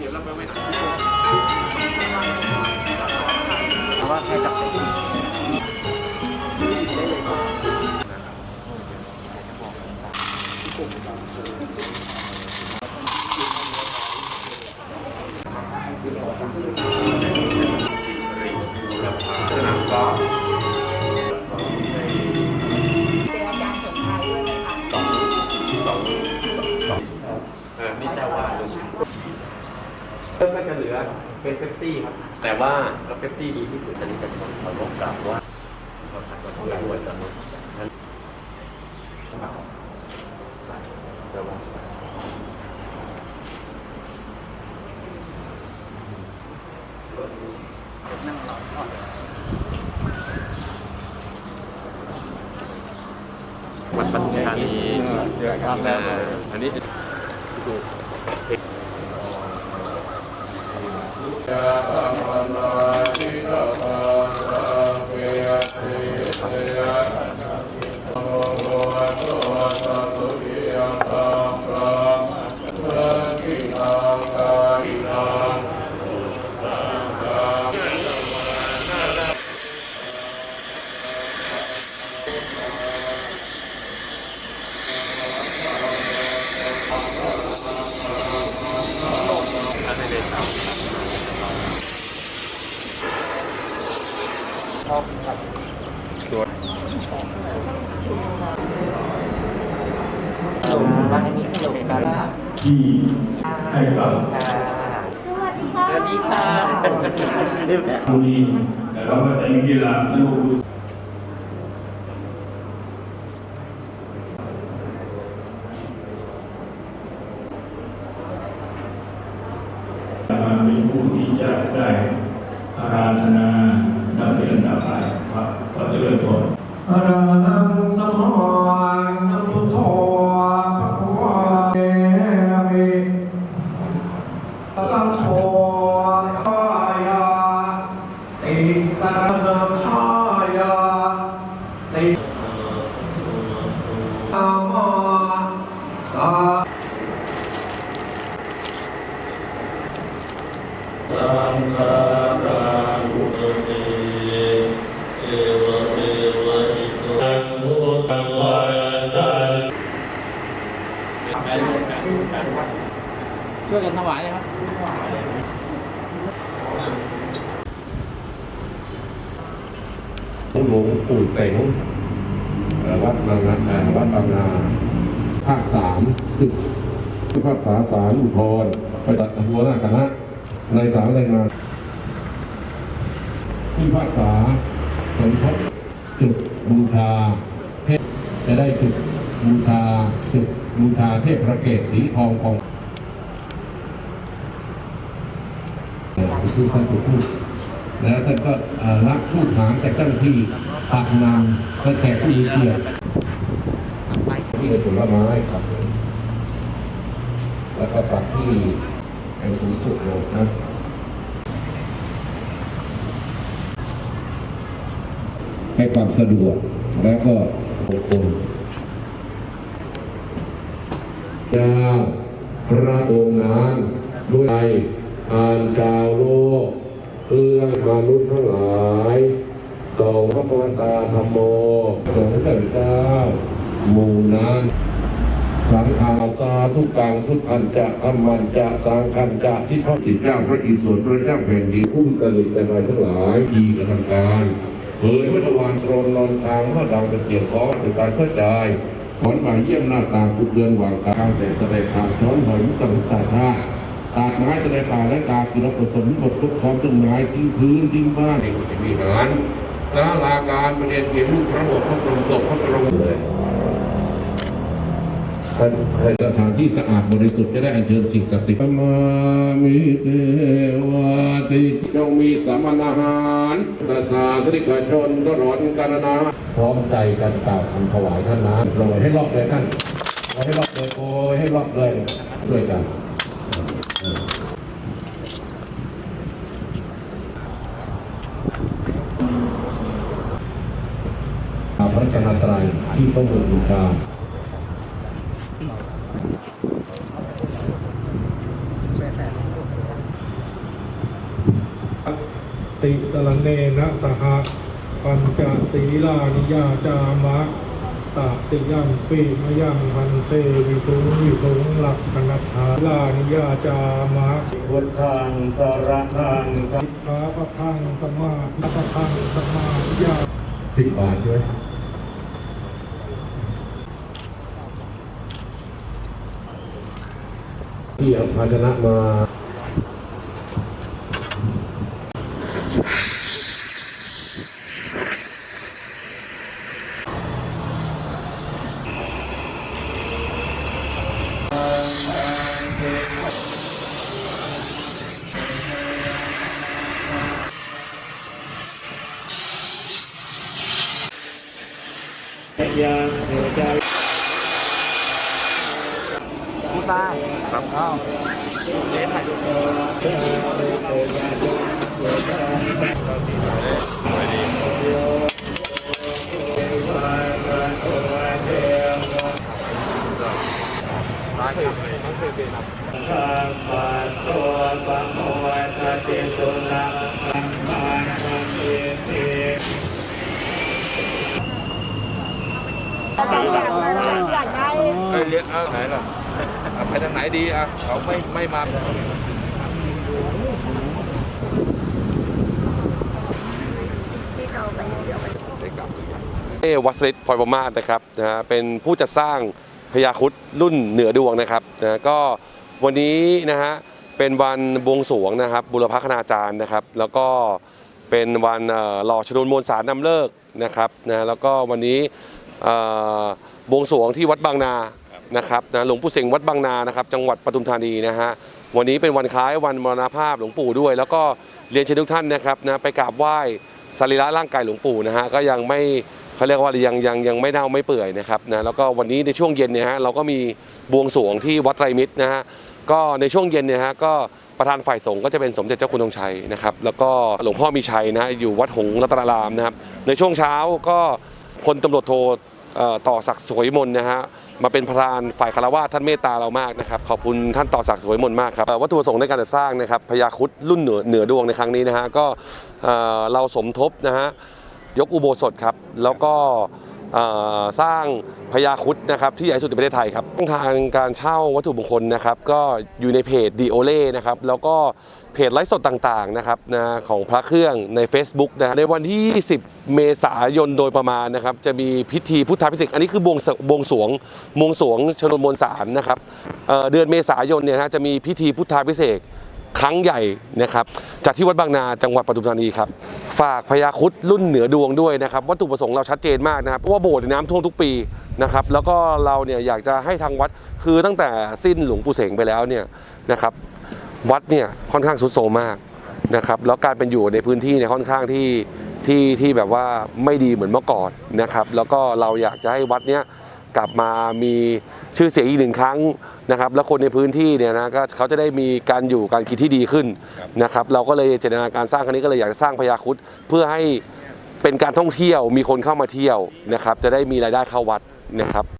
เดี๋ยวเราไปไว้ไหนเพราะว่าแค่จับเส้นสนามกอล์ฟ เป็นอาจารย์สมชายด้วยนะคะ สองสองสองเออนี่แต่ว่า ก็จะเหลือเป็นเป๊ปซี่ครับ แต่ว่าก็เป๊ปซี่ดีที่สุดอันนี้จะสอนเขาบอกกล่าวว่าเราทำกันทุกอย่างด้วยกันหมดนั้นแต่ว่านั่งรอทอดวัดปทุมธานีเยอะครับแล้วอันนี้ดู Thank you. ชอบครับตัวร้านนี้ขนมกันที่ให้กับสวัสดีค่ะสวัสดีค่ะเรียบร้อยผู้นี้เราก็แต่งกีฬาลูกมาเป็นผู้ที่จะได้อาราธนา เสียงต่อไปครับก็จะเริ่มต้นอะระ ช่วยกันถวายเลยครับหลวงปู่เสงวัดบางนาวัดบางนาภาคสามคือภาคษาสารอุทธรณ์ประจัดหัวหน้าคณะในสามรายงานผู้ภาคษาสมทบจุดบูชาเทพจะได้จุดบูชาจุดบูชาเทพพระเกศสีทองของเอ่อ คือท่านผู้พูดแล้วท่านก็รับทูตหางจากเจ้าหน้าที่ปากนำก็แขกผู้มีเกียรติที่ในผลไม้ครับแล้วก็ปักที่แห่งสูงสุดเลยนะให้ความสะดวกแล้วก็มงคลเจ้าพระองค์นั้นด้วย อ่านกล่าวโลกเพื่องมนุษย์ทั้งหลายส่งพระปวตาธรรมโมสงฆ์เจ้าหมู่นั้นสังฆาสาทุกังทุกขันจะธรรมันจะสังขันจะที่พระสิทธิเจ้าพระอิศวรพระเจ้าแผ่นดินคุ้มกลิตแต่นายทั้งหลายดีกระทำการเผยวัตวานตรนนอนทางพระดังเป็นเกียรติขอสุดตายเข้าใจหอนหมายเยี่ยมหน้าตากุเดือนวางกลางแต่แสดงทางช้อนหอยมุกตะตาท่า ตัดไม้แสดงป่าและกาคือรับผสมบททุกความต้นไม้ทิ้งพื้นทิ้งบ้านในกุฏิวิหารสาลาการประเรียนเขียนรูปพระบทพระบรมศพพระบรมเลยท่านให้สถานที่สะอาดบริสุทธิ์จะได้อัญเชิญสิ่งศักดิ์สิทธิ์มามิเทวาติจงมีสามนาหารประชาชนิกชนก็ร้อนกันนะพร้อมใจกันกล่าวคำถวายท่านนะโปรยให้รอบเลยท่านโปรยให้รอบเลยโปรยให้รอบเลยด้วยกัน พระจันทรายที่ต้องบูชาติสรเนนะสหปัญจศีลานิยาจามะ ตาติยัมปีมะยังพันเตวิทุงวิทุงหลักขณทาลานิยาจามะพุทธังสารนังสัพพะปะทังสมาธิปะทังสมาธิยาสิบบาทด้วยที่เอาภาชนะมา พี่ป้ายครับอ้าวเล่นถ่ายรูปอ ยากได้เอ้ยเรียกเอาไหนล่ะเอาไปทางไหนดีอะเขาไม่ไม่มาเอวัสริตพลอยประมาศนะครับนะฮะเป็นผู้จัดสร้างพญาครุดรุ่นเหนือดวงนะครับนะก็วันนี้นะฮะเป็นวันบวงสรวงนะครับบุรพคณาจารย์นะครับ แล้วก็เป็นวันหล่อชนวนมวลสารนำเลิกนะครับนะแล้วก็วันนี้ บวงสรวงที่วัดบางนานะครับนะหลวงปู่เสงวัดบางนานะครับจังหวัดปทุมธานีนะฮะวันนี้เป็นวันคล้ายวันมรณภาพหลวงปู่ด้วย แล้วก็เรียนเชิญทุกท่านนะครับนะไปกราบไหว้สรีระร่างกายหลวงปู่นะฮะก็ยังไม่เขาเรียกว่ายังยังยังไม่เน่าไม่เปื่อยนะครับนะแล้วก็วันนี้ในช่วงเย็นเนี่ยฮะเราก็มีบวงสรวงที่วัดไตรมิตรนะฮะก็ในช่วงเย็นเนี่ยฮะก็ประธานฝ่ายสงฆ์ก็จะเป็นสมเด็จเจ้าคุณธงชัยนะครับแล้วก็หลวงพ่อมีชัยนะฮะอยู่วัดหงส์รัตนารามนะครับในช่วงเช้าก็ พลตำรวจโทต่อศักดิ์สวยมนนะฮะมาเป็นประธานฝ่ายคารวะท่านเมตตาเรามากนะครับขอบคุณท่านต่อศักดิ์สวยมนมากครับวัตถุประสงค์ในการจัดสร้างนะครับพญาครุดรุ่นเหนือเหนือดวงในครั้งนี้นะฮะก็เราสมทบนะฮะยกอุโบสถครับแล้วก็สร้างพญาครุดนะครับที่ใหญ่สุดในประเทศไทยครับช่องทางการเช่าวัตถุมงคลนะครับก็อยู่ในเพจดีโอเล่นะครับแล้วก็ เพจไลฟ์สดต่างๆนะครับนะของพระเครื่องใน Facebook นะในวันที่ 10 เมษายนโดยประมาณนะครับจะมีพิธีพุทธาพิเศษอันนี้คือบวงสบวงสวงบวงสวงชนนมวลสารนะครับเเดือนเมษายนเนี่ยนะจะมีพิธีพุทธาพิเศษครั้งใหญ่นะครับจัดที่วัดบางนาจังหวัดปทุมธานีครับฝากพญาคุดรุ่นเหนือดวงด้วยนะครับวัตถุประสงค์เราชัดเจนมากนะครับเพราะว่าโบสถ์นี่ยน้ำท่วมทุกปีนะครับแล้วก็เราเนี่ยอยากจะให้ทางวัดคือตั้งแต่สิ้นหลวงปู่เสงไปแล้วเนี่ยนะครับ วัดเนี่ยค่อนข้างสุดโทรมมากนะครับแล้วการเป็นอยู่ในพื้นที่เนี่ยค่อนข้างที่ที่ที่แบบว่าไม่ดีเหมือนเมื่อก่อนนะครับ แล้วก็เราอยากจะให้วัดเนี้ยกลับมามีชื่อเสียงอีกหนึ่งครั้งนะครับ แล้วคนในพื้นที่เนี่ยนะก็เขาจะได้มีการอยู่การกินที่ดีขึ้นนะครับ เราก็เลยเจตนาการสร้างครั้งนี้ก็เลยอยากจะสร้างพญาครุดเพื่อให้เป็นการท่องเที่ยวมีคนเข้ามาเที่ยวนะครับ จะได้มีรายได้เข้าวัดนะครับ